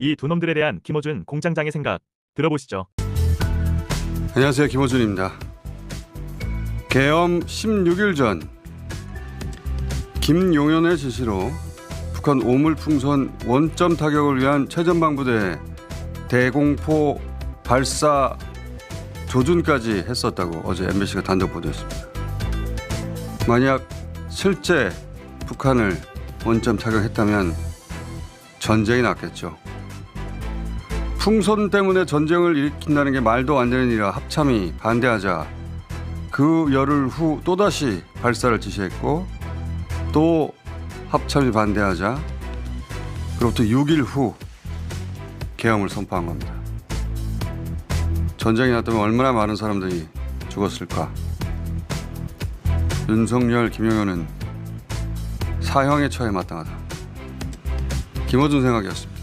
이 두 놈들에 대한 김어준 공장장의 생각 들어보시죠. 안녕하세요. 김호준입니다. 개엄 16일 전 김용현의 지시로 북한 오물풍선 원점 타격을 위한 최전방부대 대공포 발사 조준까지 했었다고 어제 MBC가 단독 보도했습니다. 만약 실제 북한을 원점 타격했다면 전쟁이 났겠죠. 풍선 때문에 전쟁을 일으킨다는 게 말도 안 되는 일이라 합참이 반대하자 그 열흘 후 또다시 발사를 지시했고 또 합참이 반대하자 그로부터 6일 후 계엄을 선포한 겁니다. 전쟁이 났다면 얼마나 많은 사람들이 죽었을까. 윤석열, 김영현은 사형에 처해 마땅하다. 김어준 생각이었습니다.